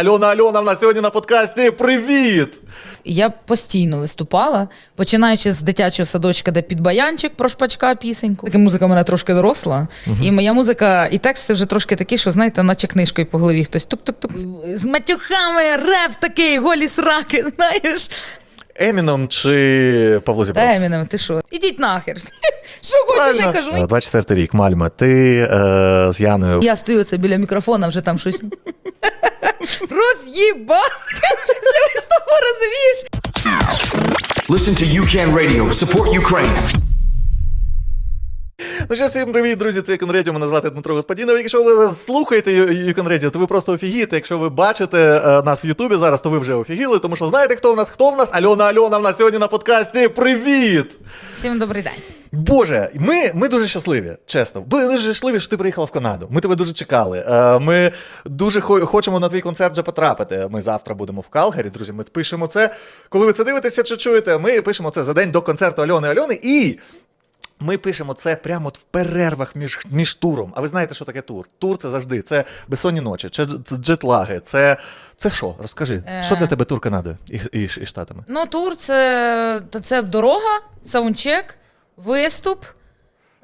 Альона Альона в нас сьогодні на подкасті. Привіт! Я постійно виступала, починаючи з дитячого садочка, де під баянчик про шпачка пісеньку. Така музика в мене трошки доросла. І моя музика, і тексти вже трошки такі, що знаєте, наче книжкою по голові хтось тук-тук-тук. З матюхами, реп такий, голі сраки, знаєш. Еміном чи Павло Зібров? Та Емінем, ти що? Ідіть нахер. Що хочете, кажу. Е, 24 рік, Мальма. Ти е, з Яною. Я стою це біля мікрофона, вже там щось. Роз'їба! Ти з того розумієш? Listen to UCAN Radio. Support Ukraine. Ну що, всім привіт, друзі, це Юкон мене звати Дмитро Господінов. Якщо ви слухаєте Юкон Радіо, то ви просто офігієте. Якщо ви бачите е, нас в Ютубі зараз, то ви вже офігіли, тому що знаєте, хто в нас? Хто в нас? Альона Альона в нас сьогодні на подкасті. Привіт! Всім добрий день. Боже, ми, ми дуже щасливі, чесно. Ми дуже щасливі, що ти приїхала в Канаду. Ми тебе дуже чекали. Е, Ми дуже хочемо на твій концерт вже потрапити. Ми завтра будемо в Калгарі, друзі. Ми пишемо це. Коли ви це дивитеся чи чуєте, ми пишемо це за день до концерту Альони Альони. І ми пишемо це прямо от в перервах між, між туром. А ви знаєте, що таке тур? Тур це завжди це безсонні ночі, це, джетлаги, це. Це що? Розкажи, Е. що для тебе тур Канадою і, і, і Штатами? Ну, тур це, це дорога, саундчек, виступ,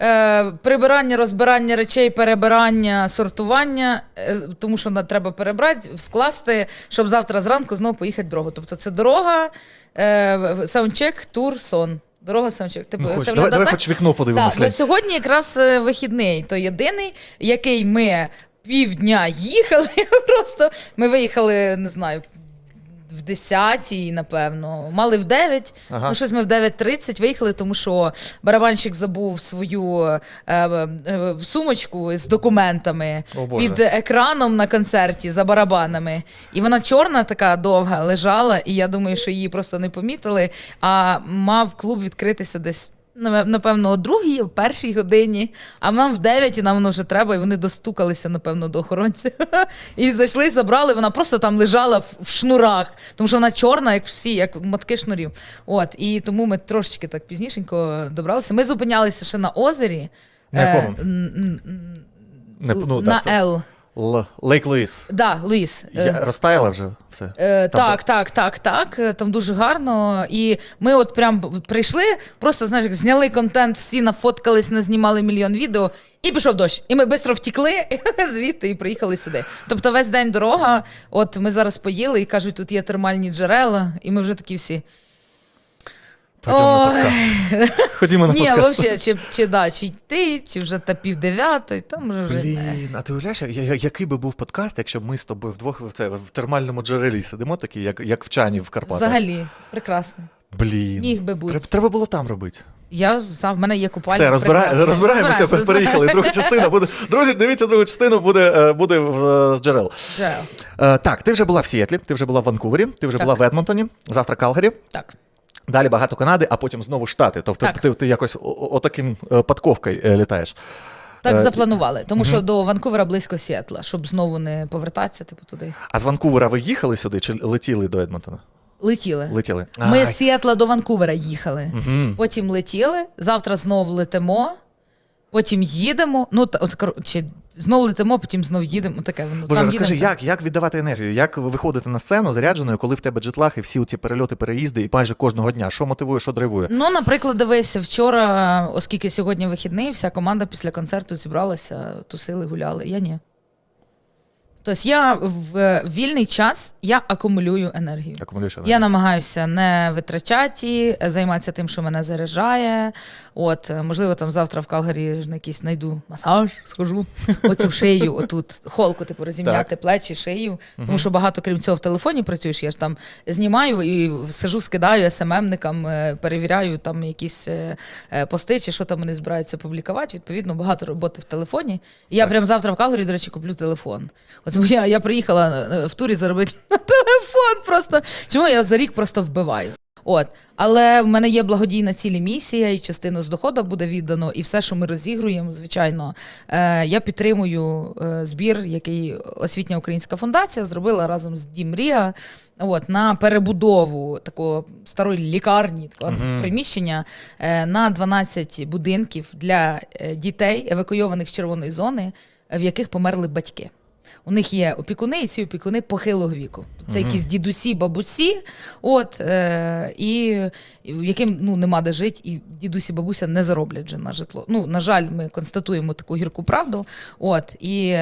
е, прибирання, розбирання речей, перебирання, сортування, е, тому що треба перебрати, скласти, щоб завтра зранку знову поїхати дорогу. Тобто це дорога, е, саундчек, тур, сон. Дорога, самчик. Типу, Ну, це давай, давай хоч вікно подивимося. Так, сьогодні якраз е, вихідний, то єдиний, який ми півдня їхали. Просто ми виїхали, не знаю. В 10-й, напевно, мали в 9. Ага. Ну, щось ми в 9.30 виїхали, тому що барабанщик забув свою е, е, сумочку з документами О, Боже. під екраном на концерті за барабанами. І вона чорна, така довга, лежала, і я думаю, що її просто не помітили. А мав клуб відкритися десь. Напевно, о другій, о першій годині, а нам в 9 і нам воно вже треба, і вони достукалися, напевно, до охоронця. І зайшли, забрали, вона просто там лежала в, шнурах, тому що вона чорна, як всі, як мотки шнурів. От, і тому ми трошечки так пізнішенько добралися. Ми зупинялися ще на озері. На якому? Е, н- н- н- Не, ну, на це- Л. Л- Лейк Луїс. Да, Луїс. Е, Я, розтаяла вже все. Е, Там так, так, так, так. е, Там дуже гарно. І ми от прям прийшли, просто знаєш, як зняли контент, всі нафоткались, назнімали мільйон відео, і пішов дощ. І ми швидко втікли звідти і приїхали сюди. Тобто весь день дорога. От ми зараз поїли і кажуть, тут є термальні джерела, і ми вже такі всі. Ходімо на подкаст. Ходімо на Ні, подкаст. взагалі, чи, чи, да, чи йти, чи вже та пів дев'ятої, там вже вже. Блін, а ти уявляєш, я- я- який би був подкаст, якщо б ми з тобою вдвох в, це, в термальному джерелі сидимо, такі, як, як вчані в Карпатах? Взагалі, прекрасно. Блін. Міг би бути. Треба, треба було там робити. Я знав, в мене є купальник. Все, розбира... розбираємося, Розбираємося, переїхали. Друга частина буде. Друзі, дивіться, другу частину буде, е, буде в- з джерел. Джерел. Е, так, ти вже була в Сіетлі, ти вже була в Ванкувері, ти вже Так. була в Едмонтоні, завтра Калгарі. Так. Далі багато Канади, а потім знову Штати. Тобто Так. ти, ти якось отаким е, подковкою е, літаєш. Так Е, запланували, тому що до Ванкувера близько Сіетла, щоб знову не повертатися, типу, туди. А з Ванкувера ви їхали сюди чи летіли до Едмонтона? Летіли. Летіли. Ми з Сіетла до Ванкувера їхали. Мгм. Потім летіли, завтра знов летимо, потім їдемо. Ну, та- от, коротше, знов летимо, потім знов їдемо. Таке воно. Боже, там розкажи, їдемо, як, як віддавати енергію? Як виходити на сцену зарядженою, коли в тебе джетлаг і всі ці перельоти, переїзди, і майже кожного дня? Що мотивує, що драйвує? Ну, наприклад, дивись, вчора, оскільки сьогодні вихідний, вся команда після концерту зібралася, тусили, гуляли. Я ні. Тобто я в вільний час я акумулюю енергію. Акумулюєш Я намагаюся не витрачати, її, займатися тим, що мене заряджає. От, е, можливо, там завтра в Калгарі на якийсь знайду масаж, схожу, оцю шию, отут холку, типу, розім'яти плечі, шию. Тому що багато, крім цього, в телефоні працюєш. Я ж там знімаю і сижу, скидаю СММникам, е, перевіряю там якісь е, пости, чи що там вони збираються публікувати. Відповідно, багато роботи в телефоні. І я прям завтра в Калгарі, до речі, куплю телефон. От я, я приїхала в турі заробити на телефон просто. Чому я за рік просто вбиваю? От, але в мене є благодійна цілі місія, і частину з доходу буде віддано, і все, що ми розігруємо, звичайно, е, я підтримую е, збір, який освітня українська фундація зробила разом з Дім Мрія. От на перебудову такого старої лікарні, такого приміщення е, на 12 будинків для е, дітей, евакуйованих з червоної зони, в яких померли батьки. У них є опікуни, і ці опікуни похилого віку. Це якісь дідусі, бабусі, от, е, і, і яким ну, нема де жити, і дідусі, бабуся не зароблять вже на житло. Ну, на жаль, ми констатуємо таку гірку правду. От, і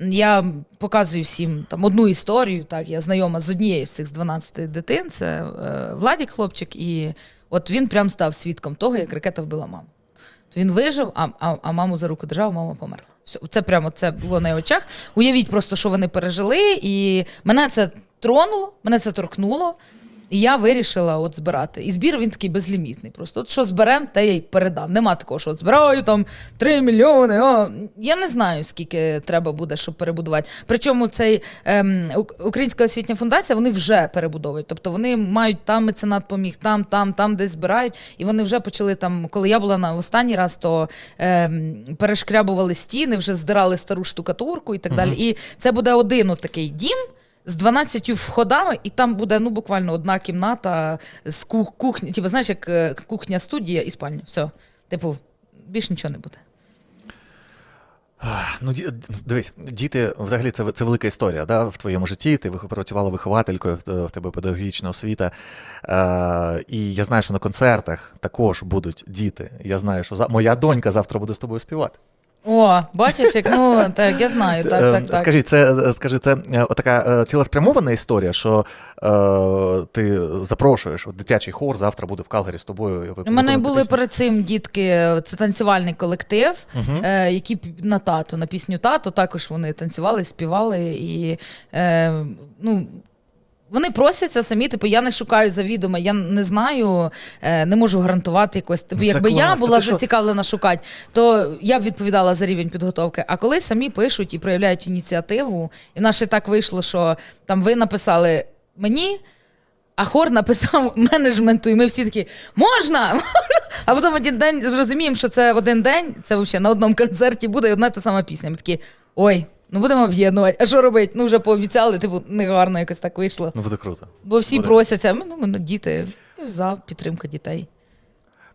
я показую всім там одну історію. Так, я знайома з однією з цих з 12 дитин. Це е, Владік, хлопчик, і от він прям став свідком того, як ракета вбила маму. Він вижив, а, а, а маму за руку держав, мама померла. Це прямо це було на очах. Уявіть просто, що вони пережили, і мене це тронуло, мене це торкнуло. І я вирішила от збирати. І збір він такий безлімітний. Просто от що зберем, те я й передам. Нема такого, що от збираю там 3 мільйони. О. Я не знаю, скільки треба буде, щоб перебудувати. Причому цей ем, Українська освітня фундація вони вже перебудовують. Тобто вони мають там меценат поміг, там, там, там десь збирають. І вони вже почали там, коли я була на останній раз, то ем, перешкрябували стіни, вже здирали стару штукатурку і так далі. І це буде один от такий дім з 12 входами, і там буде ну буквально одна кімната з кух- кухні. Типу, знаєш, як е, кухня, студія і спальня. Все. Типу, більш нічого не буде. Ну, дивись, діти, взагалі, це, це велика історія да, в твоєму житті. Ти працювала вихователькою, в тебе педагогічна освіта. Е, і я знаю, що на концертах також будуть діти. Я знаю, що за... моя донька завтра буде з тобою співати. О, бачиш, як ну так, я знаю, так, Е, так, так. Скажи, це, е, скажи, це е, така е, цілеспрямована історія, що е, ти запрошуєш от, дитячий хор, завтра буде в Калгарі з тобою. ви У мене були пісню. перед цим дітки, це танцювальний колектив, е, які на тато, на пісню тато також вони танцювали, співали і е, ну. Вони просяться самі, типу, я не шукаю завідомо, я не знаю, е, не можу гарантувати якось. Типу, Ну, якби я була Ти що? зацікавлена шукати, то я б відповідала за рівень підготовки. А коли самі пишуть і проявляють ініціативу, і в нас ще так вийшло, що там ви написали мені, а хор написав менеджменту, і ми всі такі можна! А потім в один день зрозуміємо, що це один день, це взагалі на одному концерті буде і одна та сама пісня. Ми такі, ой, ну будемо об'єднувати. А що робити? Ну вже пообіцяли, типу, негарно якось так вийшло. Ну, буде круто. Бо всі Буде. просяться, ми, ну, ми діти, і за підтримка дітей.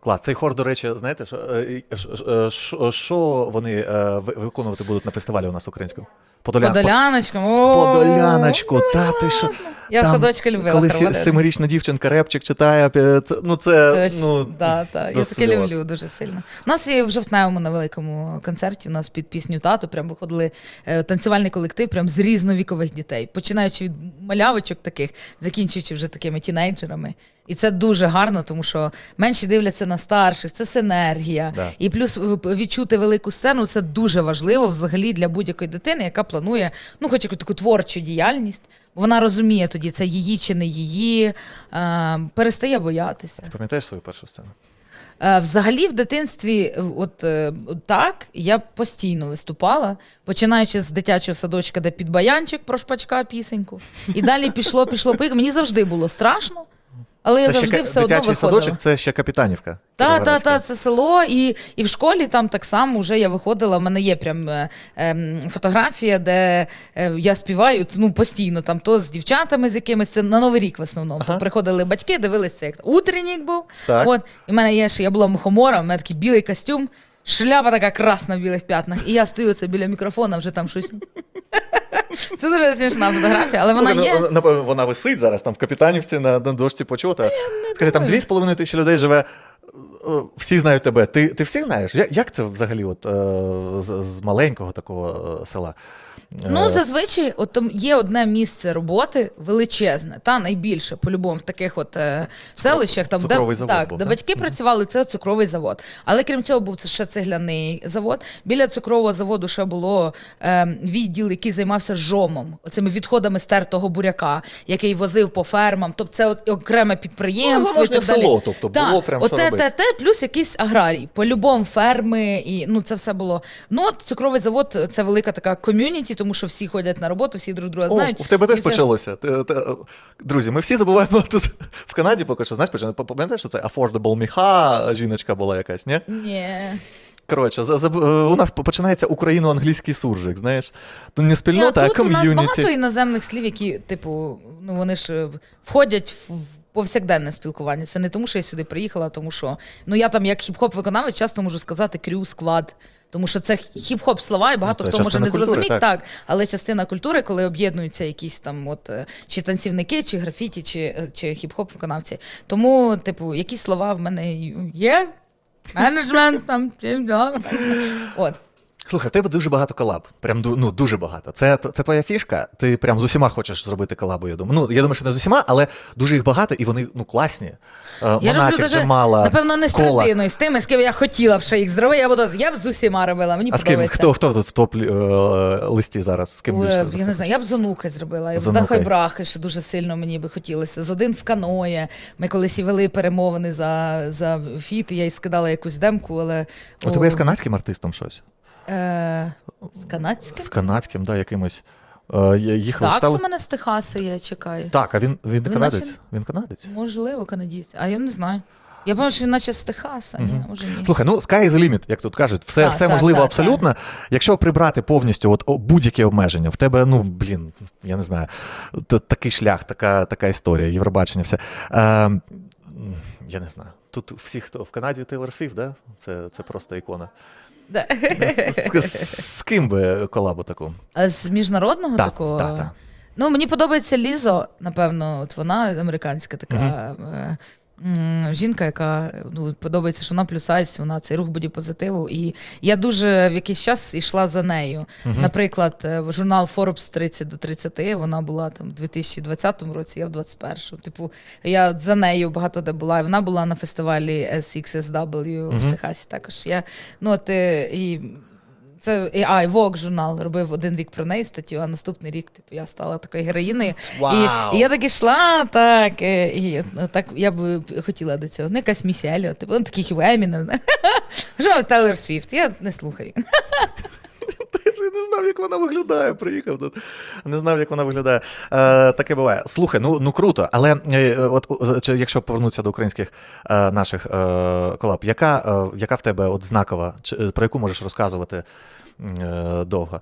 Клас. Цей хор, до речі, знаєте, що, е, е, ш- е, що, що вони е, ви- виконувати будуть на фестивалі у нас українською? Подолян... Подоляночка, Подоляночку, та ти що? Я в Там, садочку любила Коли сі- семирічна дівчинка репчик читає, це, ну це, Це ж, ну, да, до Я таке сльоз. люблю дуже сильно. У нас і в жовтневому на великому концерті. У нас під пісню тато прям виходили е, танцювальний колектив прям з різновікових дітей, починаючи від малявочок таких, закінчуючи вже такими тінейджерами. І це дуже гарно, тому що менші дивляться на старших, це синергія. Да. І плюс е, відчути велику сцену це дуже важливо взагалі для будь-якої дитини, яка планує ну, хоч якусь таку творчу діяльність. Вона розуміє тоді, це її чи не її, е, перестає боятися. Ти пам'ятаєш свою першу сцену? Е, Взагалі в дитинстві, е, от е, так, я постійно виступала, починаючи з дитячого садочка, де під баянчик про шпачка пісеньку. І далі пішло, пішло, поїхало. Мені завжди було страшно, але я це завжди ще, все одно дитячий виходила. садочок, це ще Капітанівка. Та, та, Кіровоградська. та, це село, і, і в школі там так само вже я виходила. У мене є прям е, ем, фотографія, де е, я співаю ну, постійно, там то з дівчатами, з якимись це на Новий рік в основному. Ага. То приходили батьки, дивилися як утреннік був. Так. От, і в мене є ще я була мухомором, у мене такий білий костюм, шляпа така красна в білих п'ятнах. І я стою це біля мікрофона, вже там щось. Це дуже смішна фотографія, але вона Слухай, є. ну, напевно, вона висить зараз там в Капітанівці на, на дошці почота. Скажи, там думаю. 2,5 тисячі людей живе. е, Всі знають тебе. Ти, ти всіх знаєш? Як це взагалі от, е, з, з маленького такого е, села? Ну, Е, зазвичай, от там є одне місце роботи величезне, та найбільше по-любому в таких от е, селищах, там цукровий де, завод так, був, де так? батьки працювали, це цукровий завод. Але крім цього, був це ще цегляний завод. Біля цукрового заводу ще було е, відділ, який займався жомом, оцими відходами стертого буряка, який возив по фермам. Тобто це от окреме підприємство. Ну, і так далі. село, тобто, Так, було прям що оте, робити. те, те, плюс якийсь аграрій, по-любому ферми, і ну це все було. Ну, от цукровий завод це велика така ком'юніті, тому що всі ходять на роботу, всі друг друга О, знають. в тебе теж це- почалося. Друзі, ми всі забуваємо тут в Канаді поки що. Знаєш, пам'ятаєш, що це Affordable Міха жіночка була якась, ні? Ні. Коротше, за, за, е, у нас починається україно-англійський суржик, знаєш. Ну, не спільнота, а тут у нас багато іноземних слів, які, типу, ну вони ж е, входять в. Повсякденне спілкування. Це не тому, що я сюди приїхала, а тому що ну я там як хіп-хоп виконавець часто можу сказати крю, сквад. Тому що це хіп-хоп слова, і багато Ну, це хто може не культури, зрозуміти, так. так. але частина культури, коли об'єднуються якісь там от е, чи танцівники, чи графіті, чи, чи хіп-хоп виконавці. Тому, типу, якісь слова в мене є. Менеджмент там. чим, да. Слухай, в тебе дуже багато колаб. Прям ну, дуже багато. Це, це твоя фішка. Ти прям з усіма хочеш зробити колабу, я думаю. Ну, я думаю, що не з усіма, але дуже їх багато, і вони ну, класні. Е, Я роблю Монатік, даже, напевно, не з Кола. третиною, з тими, з ким я хотіла б ще їх зробити. Я буду, я б з усіма робила, мені А з ким? Хто, хто тут в топ е, листі зараз? З ким більше? Я не знаю, я б з онуки зробила, я б з онукою. Брахи ще дуже сильно мені би хотілося. З один в каное. Ми колись і вели перемовини за, за фіт, і я їй скидала якусь демку, але. У тебе є з канадським артистом щось? Е, з канадським? З канадським, да, якимось. Е, їхали, Так, читали? у мене з Техаса є, чекай. Так, а він, він не Він канадець? наче- Він канадець? Можливо, канадійці, а я не знаю. Я пам'ятаю, що він наче з Техаса, ні, може ні. Слухай, ну sky is the limit, як тут кажуть, все, Так, все так, можливо так, абсолютно. Якщо прибрати повністю от, о, будь-які обмеження, в тебе, ну блін, я не знаю, т- такий шлях, така, така історія, Євробачення, все. Е, м, я не знаю. Тут всі, хто в Канаді Тейлор Свіфт, да? це, це просто ікона. З, з, з ким би колабу таку? З міжнародного Так, такого. так, так. Ну, мені подобається Лізо, напевно, от вона американська така. е, Жінка, яка ну, подобається, що вона плюсайс, вона цей рух бодіпозитиву. І я дуже в якийсь час йшла за нею. Наприклад, е, журнал Forbes 30 до 30, вона була там в 2020 році, я в 21-му. Типу, я за нею багато де була. І вона була на фестивалі SXSW в Техасі. Також я ну, от, е, і це а, і Vogue журнал робив один рік про неї статтю, а наступний рік, типу, я стала такою героїною. Wow. І, і я так йшла, так, і ну, так я б хотіла до цього. Ну, якась місіелі, типу, ну, таких хівемінер. Що Тейлор Свіфт? Я не слухаю. Знав, як вона виглядає. Приїхав тут. Не знав, як вона виглядає. Е, таке буває. Слухай, ну, ну круто. Але е, от, якщо повернутися до українських е, наших е, колаб, яка, е, яка в тебе от знакова, чи, е, про яку можеш розказувати е, довго?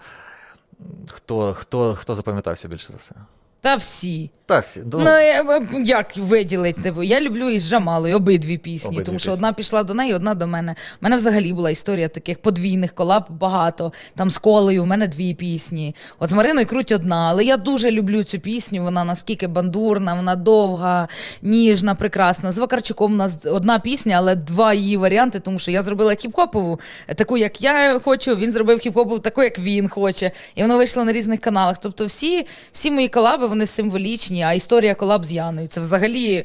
Хто, хто, хто запам'ятався більше за все? Та всі. Так, всі. Ну, я, як виділити? Типу, я люблю із Жамалою обидві пісні, Обидві тому що пісні. одна пішла до неї, одна до мене. У мене взагалі була історія таких подвійних колаб багато. Там з колею, у мене дві пісні. От з Мариною круть одна, але я дуже люблю цю пісню. Вона наскільки бандурна, вона довга, ніжна, прекрасна. З Вакарчуком у нас одна пісня, але два її варіанти, тому що я зробила хіп-хопову, таку, як я хочу. Він зробив хіп-хопову, таку, як він хоче. І воно вийшло на різних каналах. Тобто, всі, всі мої колаби вони символічні, а історія колаб з Яною це взагалі.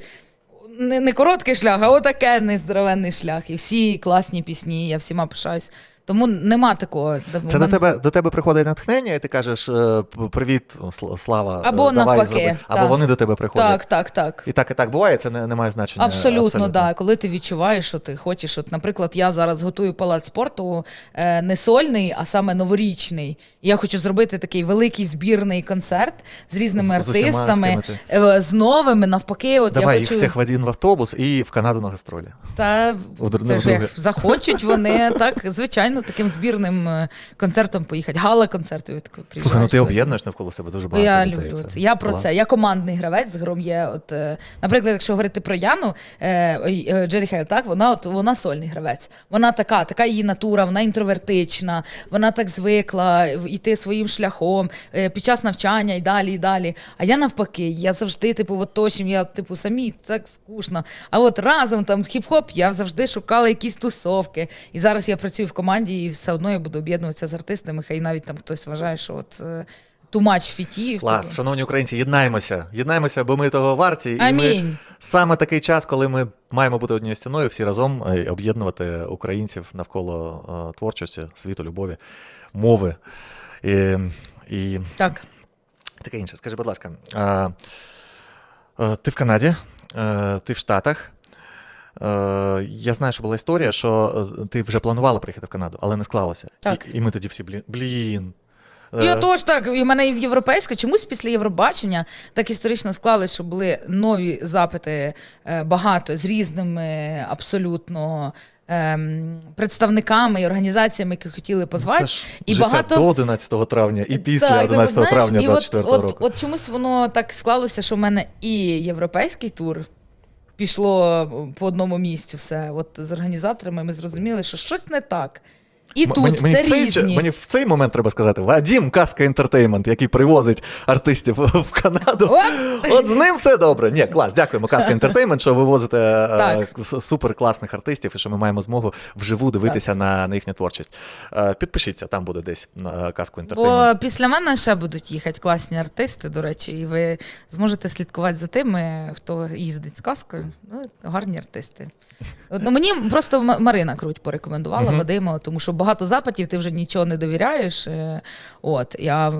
Не, не короткий шлях, а отакенний здоровенний шлях. І всі класні пісні, я всіма пишаюсь. Тому нема такого. це до тебе, до тебе приходить натхнення, і ти кажеш е, привіт, Сл- слава. е, Або давай навпаки, зроби. Або так. вони до тебе приходять. Так, так, так. І так, і так буває, це не, не має значення. Абсолютно, да. Коли ти відчуваєш, що ти хочеш. От, наприклад, я зараз готую палац спорту е, не сольний, а саме новорічний. Я хочу зробити такий великий збірний концерт з різними З- з з артистами, ти? е, з новими, навпаки. От Давай я їх хочу... всіх в один в автобус і в Канаду на гастролі. Та це ж як захочуть вони так, звичайно, таким збірним е, концертом поїхати. Гала-концерт. ви Слухай, ну ти об'єднуєш навколо себе дуже багато. я людей. люблю це. Я про клас. це. Я командний гравець з гром є. От, е, наприклад, якщо говорити про Яну, е, Джері Хейл, так, вона, от, вона сольний гравець. Вона така, така її натура, вона інтровертична, вона так звикла йти своїм шляхом під час навчання і далі, і далі. А я навпаки, я завжди, типу, в оточенні, я типу самі так скучно. А от разом там хіп-хоп, я завжди шукала якісь тусовки. І зараз я працюю в команді, і все одно я буду об'єднуватися з артистами. Хай навіть там хтось вважає, що от. е, Too much фітів. Клас, шановні українці, єднаймося. Єднаймося, бо ми того варті. І ми Амінь. саме такий час, коли ми маємо бути однією стіною, всі разом е, об'єднувати українців навколо е, творчості, світу, любові, мови і, і Так. таке інше. Скажи, будь ласка, е, е, ти в Канаді, е, ти в Штатах. Е, Я знаю, що була історія, що е, ти вже планувала приїхати в Канаду, але не склалося. Так. І, і ми тоді всі, блін, блін. Я Е, теж так, і в мене і в європейська, чомусь після Євробачення так історично склалось, що були нові запити багато з різними абсолютно ем, представниками і організаціями, які хотіли позвати. Це ж і життя багато до 11 травня і після так, 11 знаєш, травня і 24 от, року. От, от чомусь воно так склалося, що в мене і європейський тур пішло по одному місцю все. От з організаторами ми зрозуміли, що щось не так. І М- тут мені, мені, це в цей, різні. мені в цей момент треба сказати: Вадім Каска Інтертеймент, який привозить артистів в Канаду. Оп! От з ним все добре. Ні, клас, дякуємо, Каска Інтертеймент, що ви возите е, супер класних артистів і що ми маємо змогу вживу дивитися на, на їхню творчість. Е, Підпишіться, там буде десь на Каску Інтертеймент. Бо після мене ще будуть їхати класні артисти, до речі, і ви зможете слідкувати за тими, хто їздить з казкою. Ну, гарні артисти. От, ну, мені просто Марина Круть порекомендувала. Вадима, тому що багато запитів ти вже нічого не довіряєш. е, От я.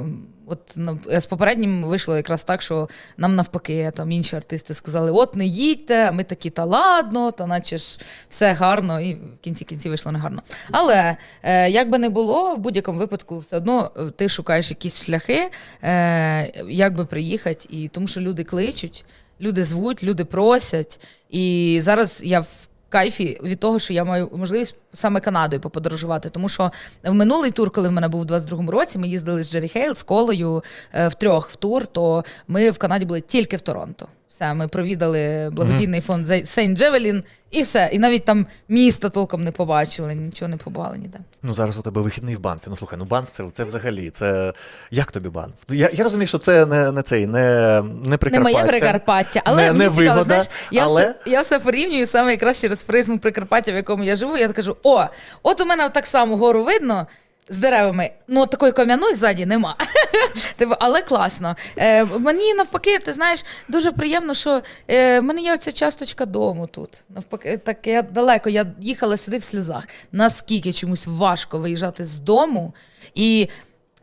От ну, з попереднім вийшло якраз так, що нам навпаки там інші артисти сказали: от не їдьте, а ми такі, та ладно, та наче ж все гарно, і в кінці кінці вийшло не гарно. Але е, як би не було, в будь-якому випадку, все одно е, ти шукаєш якісь шляхи, е, як би приїхати, і тому що люди кличуть, люди звуть, люди просять. І зараз я в кайфі від того, що я маю можливість саме Канадою поподорожувати. Тому що в минулий тур, коли в мене був у 22-му році, ми їздили з Джері Хейл, з колою в трьох в тур, то ми в Канаді були тільки в Торонто. Все, ми провідали благодійний фонд Сейнт Джевелін і все. І навіть там міста толком не побачили, нічого не побували ніде. Ну зараз у тебе вихідний в Банфі. Ну слухай, ну Банф це, це взагалі. Це як тобі Банф? Я, я розумію, що це не, не цей, не, не Не моє Прикарпаття, але не, мені не цікаво, вигода, знаєш, я, але... все, я все порівнюю саме якраз через призму Прикарпаття, в якому я живу. Я кажу: о, от у мене так само гору видно. З деревами, ну такої кам'яної ззаді нема. Типу, але класно. Е, мені навпаки, ти знаєш, дуже приємно, що е, в мене є оця часточка дому тут. Навпаки, так я далеко. Я їхала сюди в сльозах. Наскільки чомусь важко виїжджати з дому. І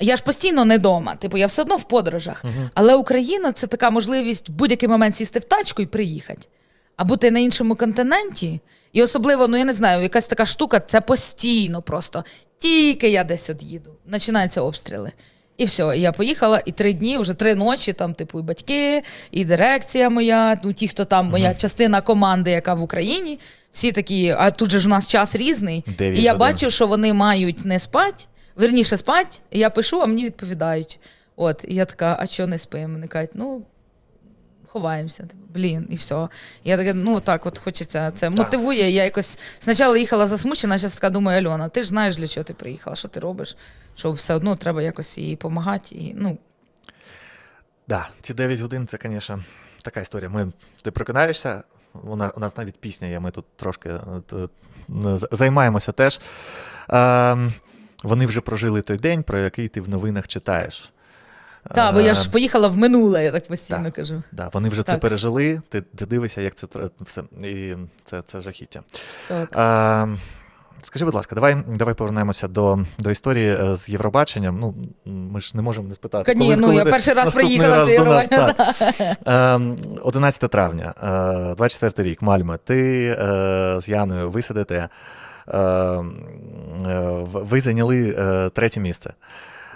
я ж постійно не вдома. Типу, я все одно в подорожах. Але Україна це така можливість в будь-який момент сісти в тачку і приїхати. А бути на іншому континенті. І особливо, ну я не знаю, якась така штука, це постійно просто. Тільки я десь от їду, починаються обстріли. І все, я поїхала, і три дні, вже три ночі, там, типу, і батьки, і дирекція моя, ну ті, хто там, моя частина команди, яка в Україні, всі такі, а тут же ж у нас час різний. Дев'ять і я бачу, що вони мають не спать, верніше спать, і я пишу, а мені відповідають. От, і я така, а що не спимо? Вони кажуть, ну, ховаємося. Типу, Блін, і все. Я така, ну так, от хочеться. Це мотивує. Я якось спочатку їхала засмучена, зараз така думаю, Альона, ти ж знаєш, для чого ти приїхала, що ти робиш? Що все одно треба якось їй допомагати. І, ну, Да, ці 9 годин це, звісно, така історія. Ми, ти прокидаєшся, у нас, у нас навіть пісня є, ми тут трошки е, займаємося теж. Ем, вони вже прожили той день, про який ти в новинах читаєш. Так, бо я Е, ж поїхала в минуле, я так постійно так. кажу. Да, вони вже це пережили, ти, ти дивишся, як це все, і це, це жахіття. Так. А, скажи, будь ласка, давай, давай повернемося до, до історії е, з Євробаченням. Ну, ми ж не можемо не спитати. Ні, ну, я ти перший раз приїхала раз з Євробачення. Ем, 11 травня, е, 24 рік, Мальме. Ти е, з Яною ви сидите. е, е, в- Ви зайняли е, третє місце.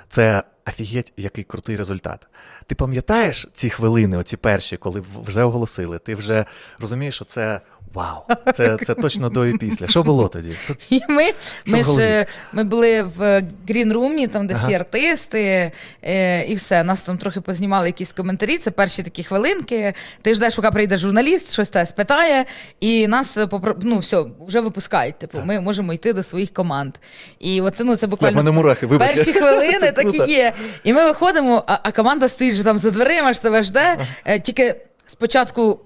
Це офігеть, який крутий результат. Ти пам'ятаєш ці хвилини, оці перші, коли вже оголосили? Ти вже розумієш, що це вау, це, це точно до і після. Що було тоді? Це І ми, ми ж ми були в грін-румі, там, де всі артисти, е, і все. Нас там трохи познімали якісь коментарі. Це перші такі хвилинки. Ти ждеш, поки прийде журналіст, щось тебе спитає, і нас попро- ну, все, вже випускають. Типу, ми можемо йти до своїх команд. І оце, ну, це буквально. мене мурахи. Перші хвилини такі є. І ми виходимо, а, а команда стоїть там за дверима, ж тебе жде. Е, Тільки спочатку.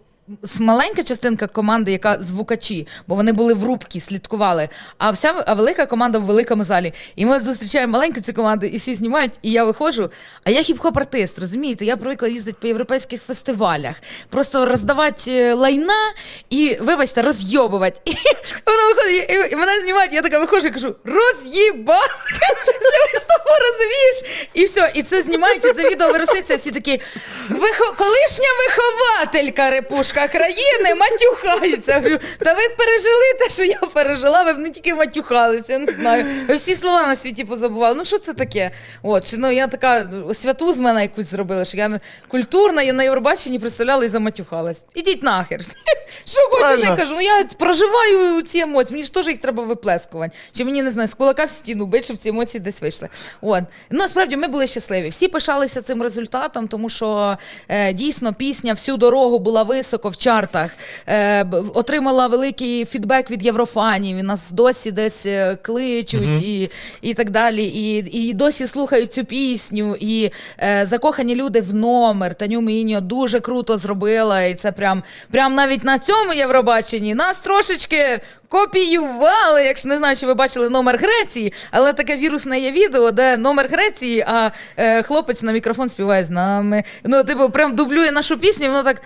Маленька частинка команди, яка звукачі, бо вони були в рубці, слідкували. А вся а велика команда в великому залі. І ми зустрічаємо маленьку цю команду, і всі знімають, і я виходжу. А я хіп-хоп-артист, розумієте? Я привикла їздити по європейських фестивалях, просто роздавати е, лайна і, вибачте, розйобувати. І воно виходить, і, і мене знімають, я така виходжу і кажу: роз'їба! Ти розумієш? І все, і це знімають, і це відео вироститься, всі такі. Вихо... Колишня вихователька репушка країни матюхається. Я говорю, та ви пережили те, що я пережила, ви б не тільки матюхалися, я не знаю. Ви всі слова на світі позабували. Ну що це таке? От, чи, ну, я така святу з мене якусь зробила, що я культурна, я на Євробаченні представляла і заматюхалась. Ідіть нахер. Що хочете, Правильно. я кажу, ну я проживаю ці емоції, мені ж теж їх треба виплескувати. Чи мені не знаю, з кулака в стіну бити, щоб ці емоції десь вийшли. От. Ну, насправді ми були щасливі. Всі пишалися цим результатом, тому що е, дійсно пісня всю дорогу була високо в чартах, е, отримала великий фідбек від єврофанів. І нас досі десь е, кличуть і, і так далі. І, і досі слухають цю пісню. І е, закохані люди в номер. Таню Міньо дуже круто зробила. І це прям, прям навіть на цьому Євробаченні нас трошечки. Копіювали, якщо не знаю, чи ви бачили номер Греції, але таке вірусне є відео, де номер Греції, а е, хлопець на мікрофон співає з нами. Ну, типу, прям дублює нашу пісню, і воно так.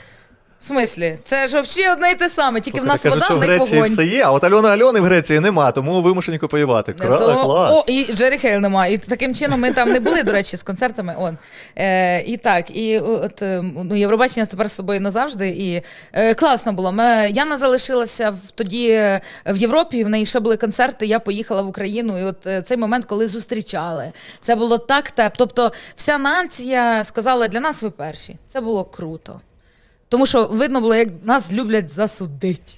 В смислі, це ж взагалі одне й те саме, тільки в нас Кажуть, вода, що в в них Греції вогонь. все є, а от Альона Альони в Греції нема, тому вимушені копіювати. Кра... То- Клас. О, і Джері Хейл немає. І таким чином ми там не були, до речі, з концертами. Он. Е, і так, і от е, ну, Євробачення тепер з собою назавжди. І е, класно було. Ми, Яна залишилася в, тоді е, в Європі, в неї ще були концерти. Я поїхала в Україну. І от е, цей момент, коли зустрічали, це було так теп. Тобто, вся нація сказала для нас ви перші. Це було круто. Тому що видно було, як нас люблять засудити.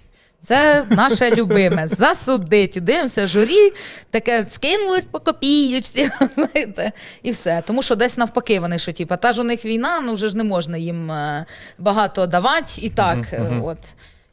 Це наше любиме. Засудити. Дивимося, журі, таке скинулось по копійочці, знаєте, і все. Тому що десь навпаки вони, що типу, та ж у них війна, ну вже ж не можна їм е, багато давати і так. е, От.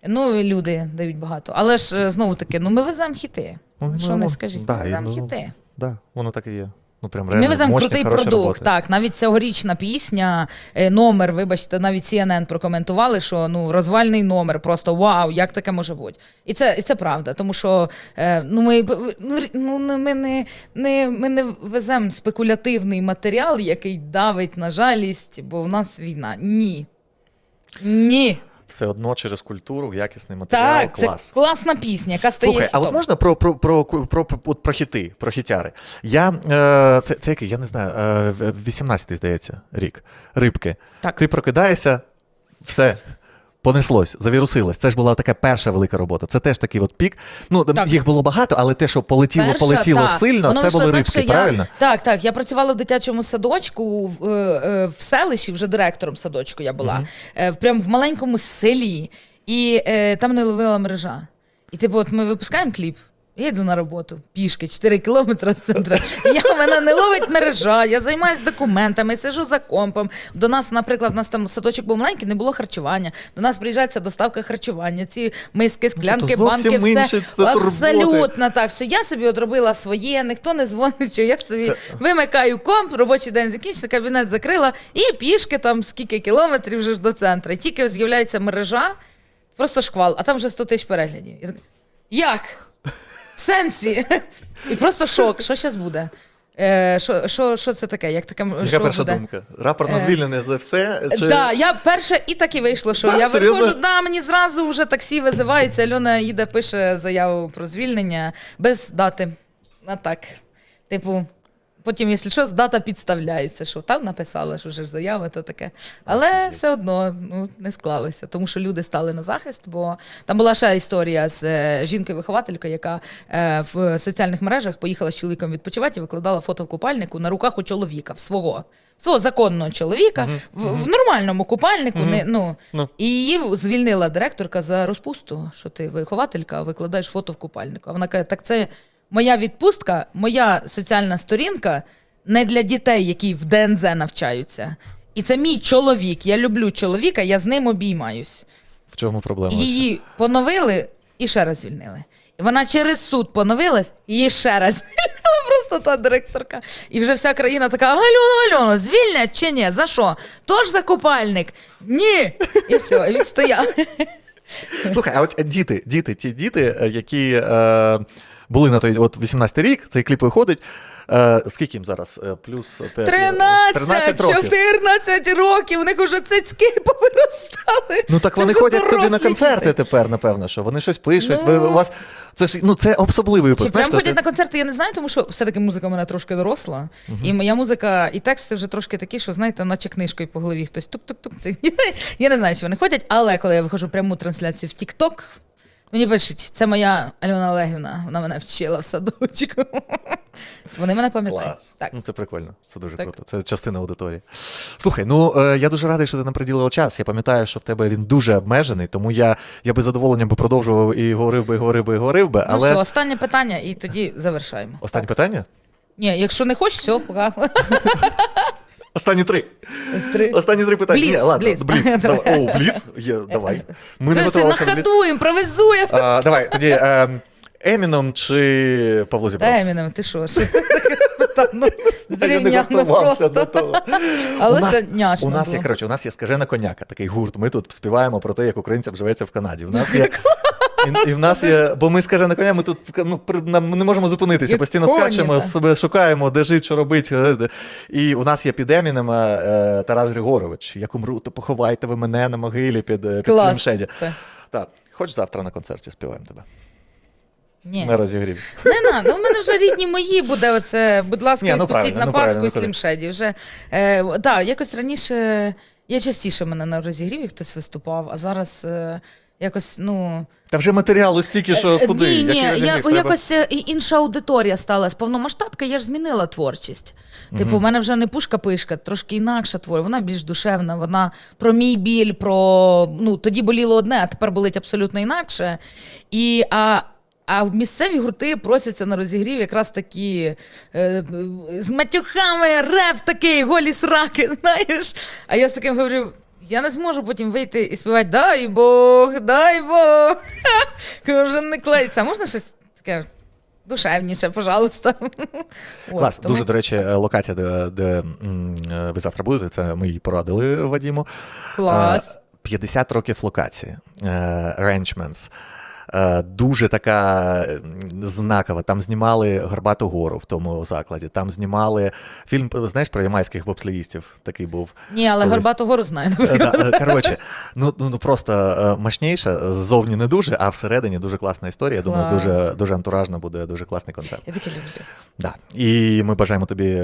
Ну, люди дають багато. Але ж е, знову таки, ну ми веземо хіти. Ну, що не скажіть, да, веземо ну, хіти. Да, воно так і є. Ну, прям Ми веземо мощні, крутий хороші продукт. роботи. Так, навіть цьогорічна пісня, е, номер, вибачте, навіть CNN прокоментували, що ну розвальний номер, просто вау, як таке може бути. І це, і це правда, тому що е, ну, ми, ну, р- ну, ну, ми, не, не, ми не веземо спекулятивний матеріал, який давить на жалість, бо в нас війна. Ні. Ні. Все одно через культуру, якісний матеріал, Так, це класна пісня, яка стає Слухай, а от можна про, про, про, про, про, от про хіти, про хітяри? Я, е, це, це який, я не знаю, е, 18-й, здається, рік. Рибки. Так. Ти прокидаєшся, все. Понеслось, завірусилось. Це ж була така перша велика робота. Це теж такий от пік. Ну, Так. їх було багато, але те, що полетіло, Перша, полетіло так. сильно, Воно це були так, рибки, Правильно? я- Так, так. Я працювала в дитячому садочку в, е, е, в селищі, вже директором садочку я була, в- прям в маленькому селі, і там не ловила мережа. І типу, от ми випускаємо кліп. Я йду на роботу пішки 4 кілометри з центру. Я мене не ловить мережа, я займаюся документами, сижу за компом. До нас, наприклад, у нас там садочок був маленький, не було харчування. До нас приїжджає ця доставка харчування, ці миски, склянки, Ну, банки, все абсолютно так. Все, я собі от робила своє, ніхто не дзвонить, що я собі Це- вимикаю комп, робочий день закінчився, кабінет закрила, і пішки там скільки кілометрів вже ж до центру. Тільки з'являється мережа, просто шквал, а там вже 100 тисяч переглядів. Як? Сенсі? І просто шок. Що зараз буде? Е, що, що, що це таке? Як таке Яка що перша буде? думка? Рапорт на Е, звільнення за все? Чи... Так, я перше і так і вийшло, що Да, я серйозно? виходжу, да, мені зразу вже таксі визивається, Альона їде, пише заяву про звільнення без дати. А так. Типу, потім, якщо що, дата підставляється, що там написала, що вже ж заява, то таке. Але все одно ну, не склалося, тому що люди стали на захист, бо там була ще історія з е, жінкою-вихователькою, яка е, в соціальних мережах поїхала з чоловіком відпочивати і викладала фото в купальнику на руках у чоловіка, в свого. Свого законного чоловіка в, в нормальному купальнику, не, ну, Ну. і її звільнила директорка за розпусту, що ти вихователька, викладаєш фото в купальнику. А вона каже: так це моя відпустка, моя соціальна сторінка не для дітей, які в ДНЗ навчаються. І це мій чоловік. Я люблю чоловіка, я з ним обіймаюсь. В чому проблема? Її поновили і ще раз звільнили. І вона через суд поновилась, і її ще раз звільнила просто та директорка. І вже вся країна така: Альоно, Альоно, звільнять чи ні? За що? Тож за купальник? Ні. І все, і відстояв. Слухай, а от діти, діти, ті діти, е, які е, були на той от 18-й рік, цей кліп виходить. Е, скільки їм зараз? Е, Плюс е, 13, років. 14 років, у них уже цицьки повиростали. Ну так Це вони вже ходять туди на дорослі концерти діти. тепер, напевно, що вони щось пишуть. Ну. Ви, у вас це ж ну це особливий Чи випуск. прям знаєш, ходять ти- на концерти, я не знаю, тому що все-таки музика в мене трошки доросла. І моя музика, і тексти вже трошки такі, що знаєте, наче книжкою по голові хтось тук-тук-тук. Я не знаю, чи вони ходять, але коли я виходжу пряму трансляцію в TikTok, Мені пишуть, це моя Альона Олегівна, вона мене вчила в садочку. Вони мене пам'ятають. Так. Ну, це прикольно, це дуже Так. круто. Це частина аудиторії. Слухай, ну е, я дуже радий, що ти нам приділила час. Я пам'ятаю, що в тебе він дуже обмежений, тому я, я би задоволенням би продовжував і говорив би, і говорив би, і говорив би. Ну Але останнє питання, і тоді завершаємо. останнє питання? Ні, якщо не хочеш, все, пока. Останні три. Три. Останні три питання. Бліц, Ні, ладно, бліц. бліц. Давай. О, бліц. Є, давай. Ми не на готувалися до бліц. ходу імпровизує. А, давай, тоді е, Еміном чи Павло Зібров? Та Емінем, ти що? Таке спитав? Ну, Я не зрівняно готувався до просто. того. Але у нас, це няшно У нас є, було. коротше, у нас є скажена коняка, такий гурт. Ми тут співаємо про те, як українцям живеться в Канаді. У нас є. І, і в нас є, бо ми скажена коня, ми тут ну, при- нам не можемо зупинитися, Як постійно коні, скачемо, та. себе шукаємо, де жити, що робити. е. І у нас є під Емінема е, Тарас Григорович. Як умру, то поховайте ви мене на могилі під, е, під Клас. цим шеді. Так. Так, хоч завтра на концерті співаємо тебе. Ні. На розігрів. Не надо, у мене вже рідні мої буде оце, будь ласка, Ні, ну відпустіть правильно, на ну Пасху правильно, і ну Слім Шеді. Вже, е, да, якось раніше, я частіше мене на розігріві хтось виступав, а зараз е, якось, ну... Та вже матеріалу стільки, що Е, куди? Ні, ні, я, розігрів? Треба- якось е, інша аудиторія стала з повномасштабки, я ж змінила творчість. Типу, в мене вже не пушка-пишка, трошки інакша творить, вона більш душевна, вона про мій біль, про ну тоді боліло одне, а тепер болить абсолютно інакше. І, а, а в місцеві гурти просяться на розігрів якраз такі е, з матюхами, реп такий, голі сраки, знаєш. А я з таким говорю. Я не зможу потім вийти і співати Дай Бог, дай Бог. Вже не клеїться. А можна щось таке душевніше, пожалуйста. От, Клас, тому- дуже, до речі, е, локація, де, де е, ви завтра будете, це ми її порадили Вадіму. Клас. Е, 50 років локації. е, Arrangements. Е, Дуже така знакова. Там знімали Горбату гору в тому закладі. Там знімали фільм, знаєш, про ямайських бобслеїстів. Такий був. Ні, але колись. Горбату гору знаю. Е, да, е, Коротше, ну, ну, ну просто е, мощніша, ззовні не дуже, а всередині дуже класна історія. Я думаю, Клас. дуже, дуже антуражна буде, дуже класний концерт. Я таке люблю. Да. І ми бажаємо тобі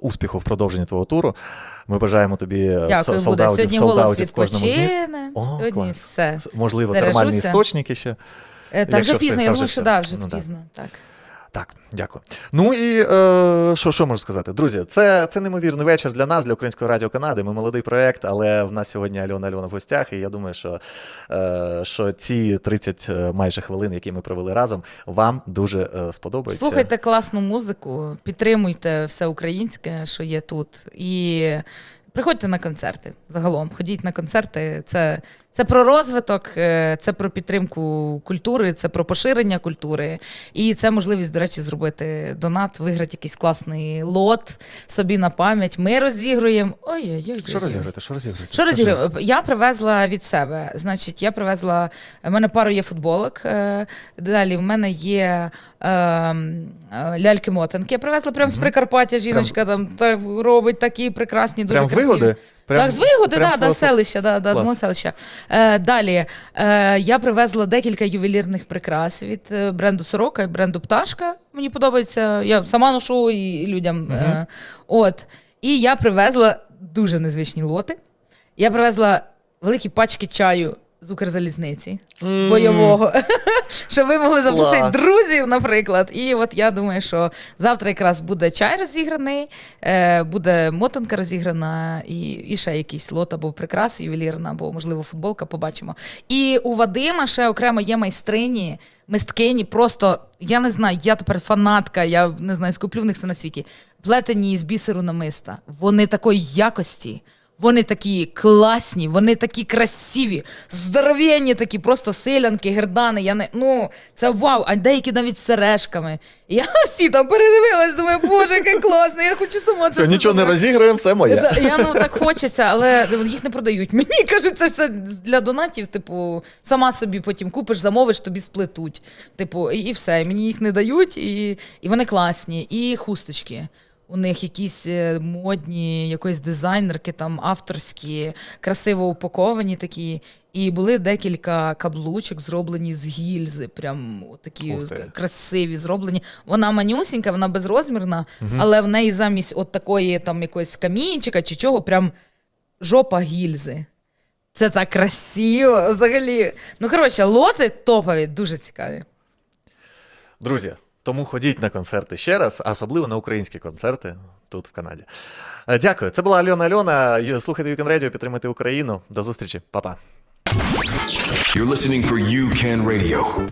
успіху в продовженні твого туру. Ми бажаємо тобі е, Дякую, буде. Сьогодні голос відпочине. О, Сьогодні клас. все. Можливо, Заряжуся. термальні істочники ще. Е, Та вже пізно, я думаю, що да, вже Ну, пізно. Так. Так, дякую. Ну і е, що, що можу сказати? Друзі, це, це неймовірний вечір для нас, для Українського радіо Канади. Ми молодий проект, але в нас сьогодні Альона Альона в гостях. І я думаю, що, е, що ці 30 е, майже хвилин, які ми провели разом, вам дуже е, сподобаються. Слухайте класну музику, підтримуйте все українське, що є тут. І приходьте на концерти. Загалом, ходіть на концерти. Це, це про розвиток, е, це про підтримку культури, це про поширення культури. І це можливість, до речі, зробити донат, виграти якийсь класний лот собі на пам'ять. Ми розігруємо. Ой-ой-ой. Що розігруєте? Що розігруєте? Що розіграю? Я привезла від себе. Значить, я привезла. У мене пару є футболок. е, Далі в мене є е, е, ляльки-мотанки. Я привезла прямо з Прикарпаття. Жіночка там так робить такі прекрасні, дуже Прям красиві. вигоди? Прям- так, з вигоди, да, да, з селища, да, да, з мого селища. Е, далі е, я привезла декілька ювелірних прикрас від е, бренду Сорока і бренду Пташка. Мені подобається. Я сама ношу і людям. Е, от. І я привезла дуже незвичні лоти. Я привезла великі пачки чаю з Укрзалізниці М. бойового, щоб ви могли запросити Клас. друзів, наприклад. І от я думаю, що завтра якраз буде чай розіграний, е, буде мотанка розіграна, і, і ще якийсь лот або прикрас ювелірна, або, можливо, футболка, побачимо. І у Вадима ще окремо є майстрині, мисткині. Просто я не знаю, я тепер фанатка, я не знаю, скуплю в них все на світі. Плетені з бісеру намиста. Вони такої якості. Вони такі класні, вони такі красиві, здоровенні такі, просто силянки, гердани. Я не, ну, це вау, а деякі навіть з сережками. І я всі там передивилась, думаю, боже, яке класне, я хочу сама це Все, нічого не собі. розігруємо, все моє. Та, Я ну так хочеться, але їх не продають. Мені кажуть, це все для донатів. Типу, сама собі потім купиш, замовиш, тобі сплетуть. Типу, і, і все. Мені їх не дають, і, і вони класні. І хусточки. У них якісь е, модні, якоїсь дизайнерки, там авторські, красиво упаковані такі. І були декілька каблучок, зроблені з гільзи. Прям такі красиві зроблені. Вона манюсінька, вона безрозмірна, але в неї замість от такої там якогось камінчика чи чого, прям жопа гільзи. Це так красиво взагалі. Ну, коротше, лоти топові, дуже цікаві. Друзі, тому ходіть на концерти ще раз, а особливо на українські концерти тут в Канаді. Е, Дякую. Це була Альона Альона. Слухайте Юкен Радіо, підтримайте Україну. До зустрічі, Па-па. You're listening for UCAN Radio.